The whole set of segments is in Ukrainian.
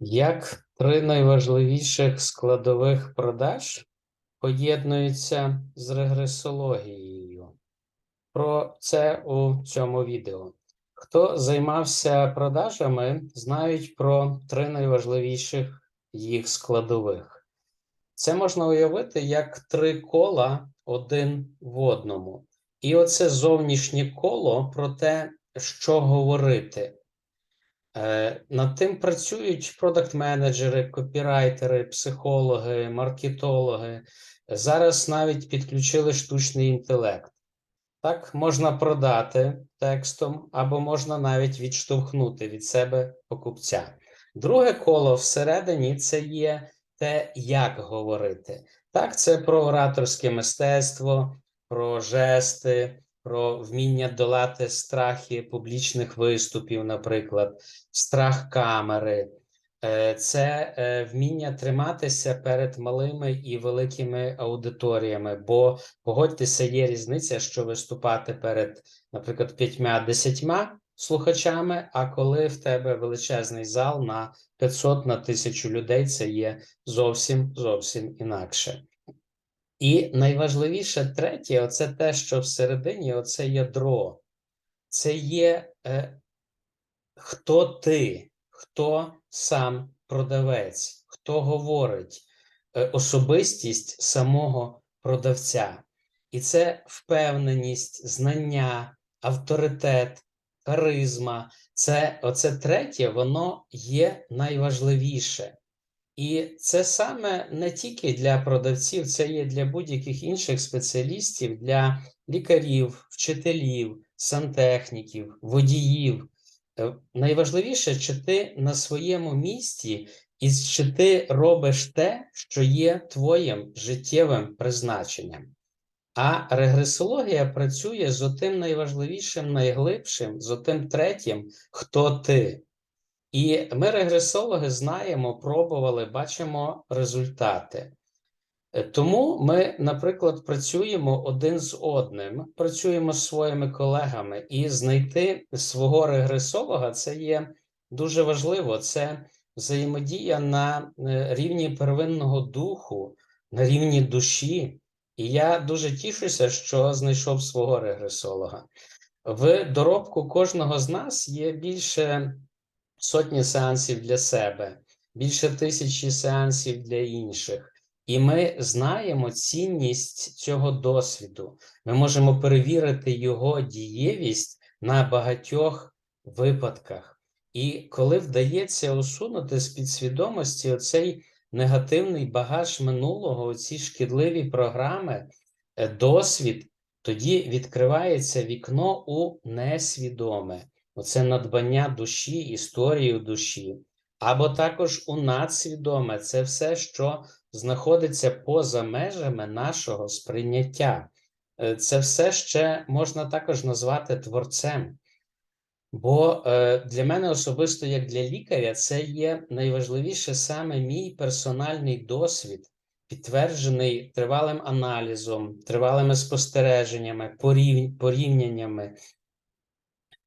Як три найважливіших складових продаж поєднуються з регресологією? Про це у цьому відео. Хто займався продажами, знають про три найважливіших їх складових. Це можна уявити як три кола один в одному. І оце зовнішнє коло про те, що говорити. Е, Над тим працюють продакт-менеджери, копірайтери, психологи, маркетологи. Зараз навіть підключили штучний інтелект. Так, можна продати текстом, або можна навіть відштовхнути від себе покупця. Друге коло всередині це є те, як говорити. Так, це про ораторське мистецтво, про жести, про вміння долати страхи публічних виступів, наприклад, страх камери. Е, Це е, вміння триматися перед малими і великими аудиторіями, бо погодьтеся, є різниця, що виступати перед, наприклад, п'ятьма-десятьма слухачами, а коли в тебе величезний зал на 500 на тисячу людей, це є зовсім зовсім інакше. І найважливіше третє, оце те, що всередині, оце ядро. Це є е, хто ти, хто сам продавець, хто говорить, е, особистість самого продавця. І це впевненість, знання, авторитет, харизма. Це оце третє, воно є найважливіше. І це саме не тільки для продавців, це є для будь-яких інших спеціалістів, для лікарів, вчителів, сантехніків, водіїв. Е, Найважливіше, чи ти на своєму місці, і чи ти робиш те, що є твоїм життєвим призначенням. А регресологія працює з отим найважливішим, найглибшим, з отим третім, хто ти. І ми, регресологи, знаємо, пробували, бачимо результати. Е, Тому ми, наприклад, працюємо один з одним, працюємо з своїми колегами, і знайти свого регресолога це є дуже важливо. Це взаємодія на е, рівні первинного духу, на рівні душі. І я дуже тішуся, що знайшов свого регресолога. В доробку кожного з нас є більше сотні сеансів для себе, більше тисячі сеансів для інших. І ми знаємо цінність цього досвіду. Ми можемо перевірити його дієвість на багатьох випадках. І коли вдається усунути з підсвідомості оцей негативний багаж минулого, оці шкідливі програми, е, досвід, тоді відкривається вікно у несвідоме, оце надбання душі, історію душі, або також у надсвідоме це все, що знаходиться поза межами нашого сприйняття. Е, Це все ще можна також назвати творцем. Бо е, для мене особисто, як для лікаря, це є найважливіше саме мій персональний досвід, підтверджений тривалим аналізом, тривалими спостереженнями, порівняннями.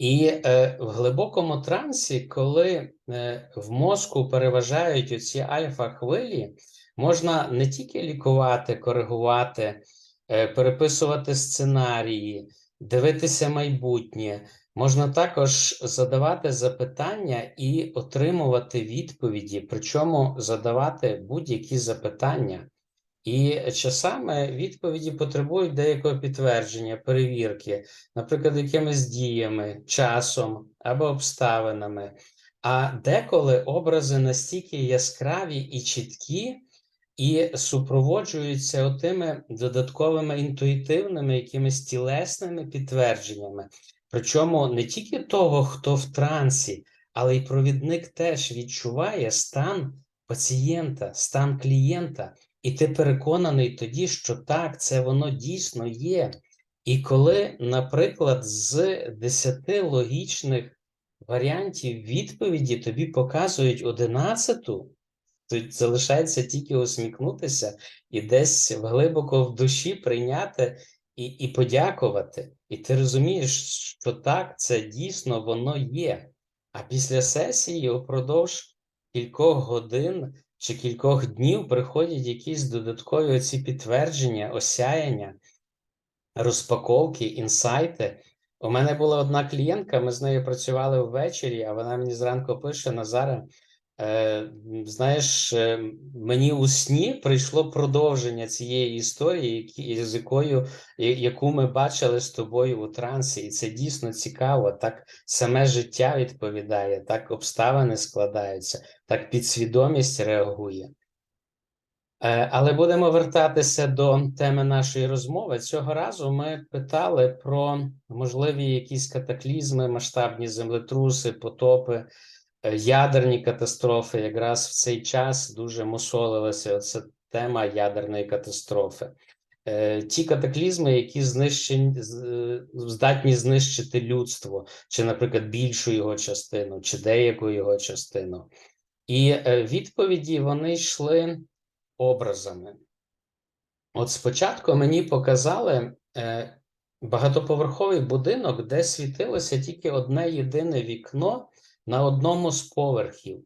І е, в глибокому трансі, коли е, в мозку переважають оці альфа-хвилі, можна не тільки лікувати, коригувати, е, переписувати сценарії, дивитися майбутнє. Можна також задавати запитання і отримувати відповіді, причому задавати будь-які запитання. І часами відповіді потребують деякого підтвердження, перевірки, наприклад, якимись діями, часом або обставинами. А деколи образи настільки яскраві і чіткі, і супроводжуються отими додатковими інтуїтивними, якимись тілесними підтвердженнями. Причому не тільки того, хто в трансі, але й провідник теж відчуває стан пацієнта, стан клієнта. І ти переконаний тоді, що так, це воно дійсно є. І коли, наприклад, з десяти логічних варіантів відповіді тобі показують одинадцяту, то залишається тільки усміхнутися і десь глибоко в душі прийняти і, і подякувати. І ти розумієш, що так, це дійсно воно є. А після сесії упродовж кількох годин чи кількох днів приходять якісь додаткові оці підтвердження, осяяння, розпаковки, інсайти. У мене була одна клієнтка, ми з нею працювали ввечері, а вона мені зранку пише: Назаре, е, знаєш, е, мені у сні прийшло продовження цієї історії, з якою, яку ми бачили з тобою у трансі, і це дійсно цікаво. Так саме життя відповідає, так обставини складаються, так підсвідомість реагує. Е, Але будемо вертатися до теми нашої розмови. Цього разу ми питали про можливі якісь катаклізми, масштабні землетруси, потопи, е, ядерні катастрофи. Якраз в цей час дуже мусолилася оця тема ядерної катастрофи. Е, Ті катаклізми, які знищені, е, здатні знищити людство, чи, наприклад, більшу його частину, чи деяку його частину. І е, відповіді вони йшли образами. От спочатку мені показали е, багатоповерховий будинок, де світилося тільки одне єдине вікно на одному з поверхів.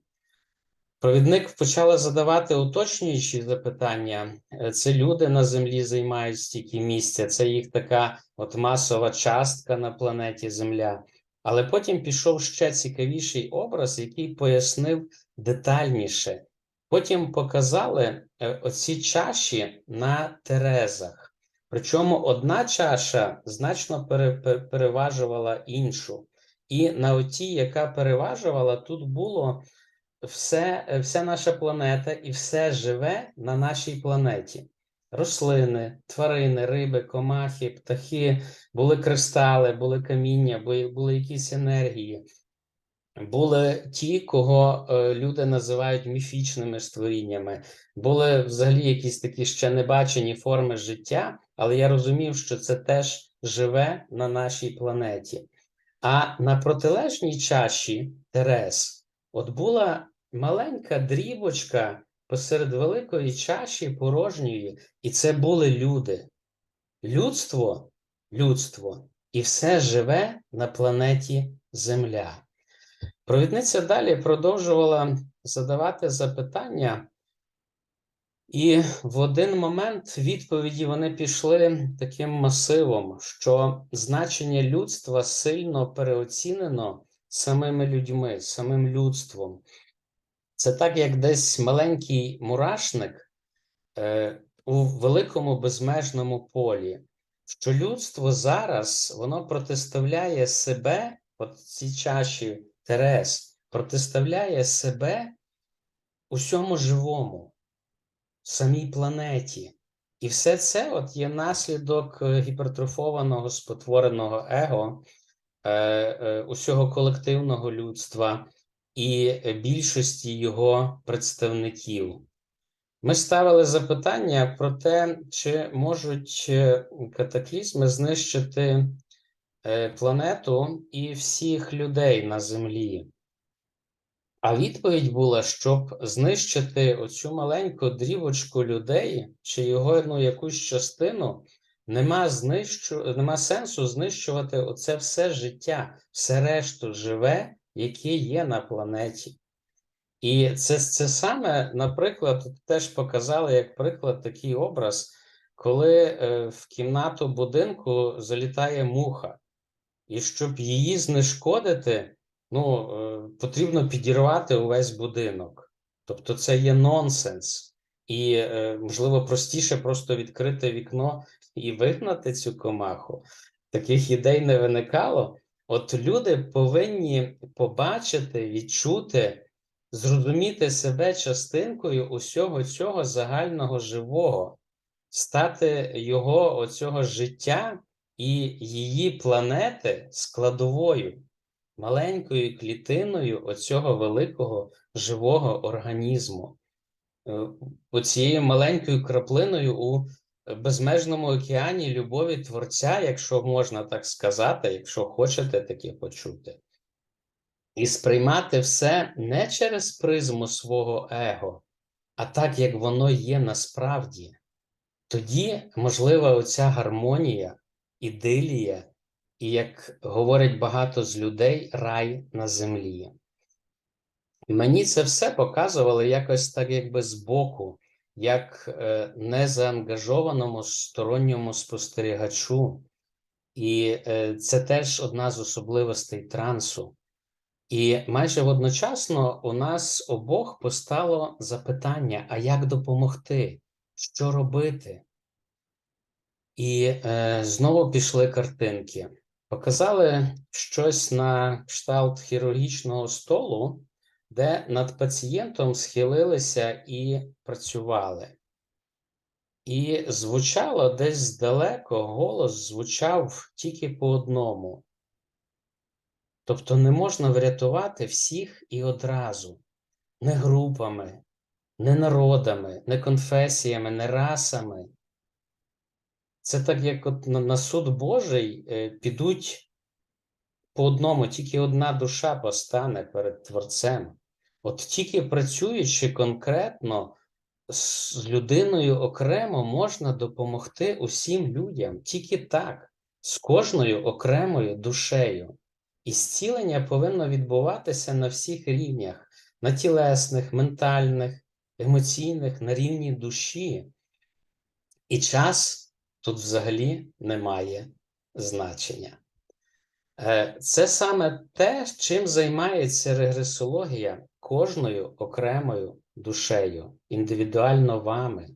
Провідник почала задавати уточнюючі запитання. Е, Це люди на землі займають стільки місця, це їх така от масова частка на планеті Земля. Але потім пішов ще цікавіший образ, який пояснив детальніше. Потім показали е, оці чаші на терезах. Причому одна чаша значно пере- пере- переважувала іншу. І на отій, яка переважувала, тут було все, е, вся наша планета і все живе на нашій планеті. Рослини, тварини, риби, комахи, птахи, були кристали, були каміння, були якісь енергії. Були ті, кого е, люди називають міфічними створіннями, були взагалі якісь такі ще небачені форми життя, але я розумів, що це теж живе на нашій планеті. А на протилежній чаші Терес, от була маленька дрібочка посеред великої чаші порожньої, і це були люди. Людство, людство, і все живе на планеті Земля. Провідниця далі продовжувала задавати запитання, і в один момент відповіді вони пішли таким масивом, що значення людства сильно переоцінено самими людьми, самим людством. Це так, як десь маленький мурашник е, у великому безмежному полі, що людство зараз воно протиставляє себе, от ці чаші Терес, протиставляє себе усьому живому, самій планеті. І все це от є наслідок е, гіпертрофованого спотвореного его, е, е, усього колективного людства і більшості його представників. Ми ставили запитання про те, чи можуть е, катаклізми знищити е, планету і всіх людей на Землі. А відповідь була, щоб знищити оцю маленьку дрівочку людей чи його ну, якусь частину, нема, знищу, нема сенсу знищувати оце все життя, все решту живе, яке є на планеті. І це, це саме, наприклад, теж показали як приклад такий образ, коли е, в кімнату будинку залітає муха, і щоб її знешкодити, ну, е, потрібно підірвати увесь будинок. Тобто це є нонсенс. І, е, можливо, простіше просто відкрити вікно і вигнати цю комаху. Таких ідей не виникало. От люди повинні побачити, відчути зрозуміти себе частинкою усього цього загального живого, стати його оцього життя і її планети складовою, маленькою клітиною оцього великого живого організму, Е, оцією маленькою краплиною у безмежному океані любові Творця, якщо можна так сказати, якщо хочете таке почути. І сприймати все не через призму свого его, а так, як воно є насправді, тоді можлива оця гармонія, ідилія, і, як говорять багато з людей, рай на землі. Мені це все показувало якось так, якби збоку, як е, незаангажованому сторонньому спостерігачу. І е, це теж одна з особливостей трансу. І майже водночасно у нас обох постало запитання: а як допомогти? Що робити? І е, знову пішли картинки. Показали щось на кшталт хірургічного столу, де над пацієнтом схилилися і працювали. І звучало десь здалеко, голос звучав тільки по одному. Тобто не можна врятувати всіх і одразу, не групами, не народами, не конфесіями, не расами. Це так, як от на, суд Божий е, підуть по одному, тільки одна душа постане перед Творцем. От тільки працюючи конкретно з людиною окремо можна допомогти усім людям, тільки так, з кожною окремою душею. І зцілення повинно відбуватися на всіх рівнях: на тілесних, ментальних, емоційних, на рівні душі. І час тут взагалі не має значення. Е, Це саме те, чим займається регресологія кожною окремою душею, індивідуально вами.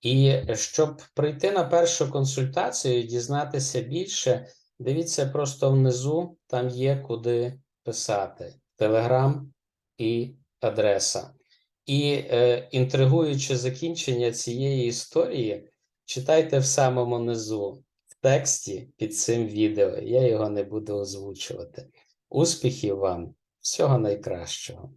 І щоб прийти на першу консультацію і дізнатися більше, дивіться просто внизу, там є куди писати: Телеграм і адреса. І е, інтригуючи закінчення цієї історії, читайте в самому низу, в тексті під цим відео. Я його не буду озвучувати. Успіхів вам, всього найкращого!